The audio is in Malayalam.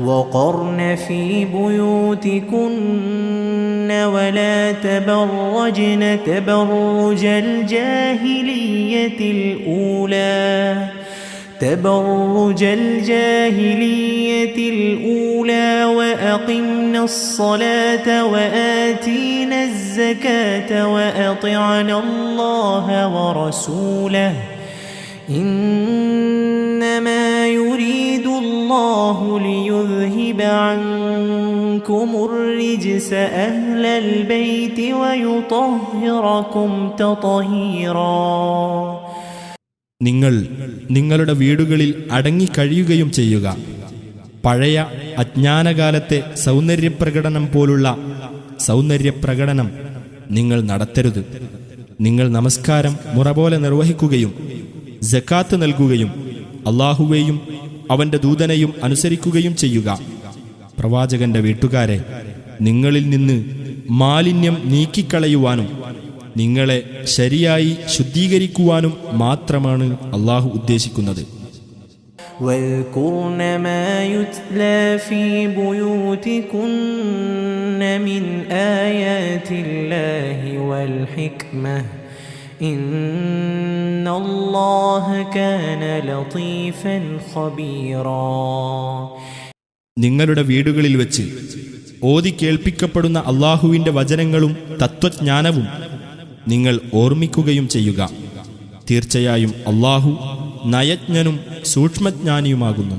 وقرن في بيوتكن ولا تبرجن تبرج الجاهلية الأولى. تبرج الجاهلية الأولى وأقمنا الصلاة وآتينا الزكاة وأطعنا الله ورسوله. إنما الله ليذهب عنكم الرجس أهل البيت ويطهركم تطهيرا നിങ്ങൾ നിങ്ങളുടെ വീടുകളിൽ അടങ്ങിക്കഴിയുകയും ചെയ്യുക പഴയ അജ്ഞാനകാലത്തെ സൗന്ദര്യപ്രകടനം പോലുള്ള സൗന്ദര്യപ്രകടനം നിങ്ങൾ നടത്തരുത് നിങ്ങൾ നമസ്കാരം മുറ പോലെ നിർവഹിക്കുകയും ജക്കാത്ത് നൽകുകയും അള്ളാഹുവേയും അവന്റെ ദൂതനെയും അനുസരിക്കുകയും ചെയ്യുക പ്രവാചകന്റെ വീട്ടുകാരെ നിങ്ങളിൽ നിന്ന് മാലിന്യം നീക്കിക്കളയുവാനും നിങ്ങളെ ശരിയായി ശുദ്ധീകരിക്കുവാനും മാത്രമാണ് അള്ളാഹു ഉദ്ദേശിക്കുന്നത് واذكرن ما يتلى في بيوتكن من آيات الله والحكمة إن الله كان لطيفا خبيرا നിങ്ങളുടെ വീടുകളിൽ വെച്ച് ഓതി കേൾപ്പിക്കപ്പെടുന്ന അള്ളാഹുവിന്റെ വചനങ്ങളും തത്വജ്ഞാനവും നിങ്ങൾ ഓർമ്മിക്കുകയും ചെയ്യുക തീർച്ചയായും അള്ളാഹു നയജ്ഞനും സൂക്ഷ്മജ്ഞാനിയുമാകുന്നു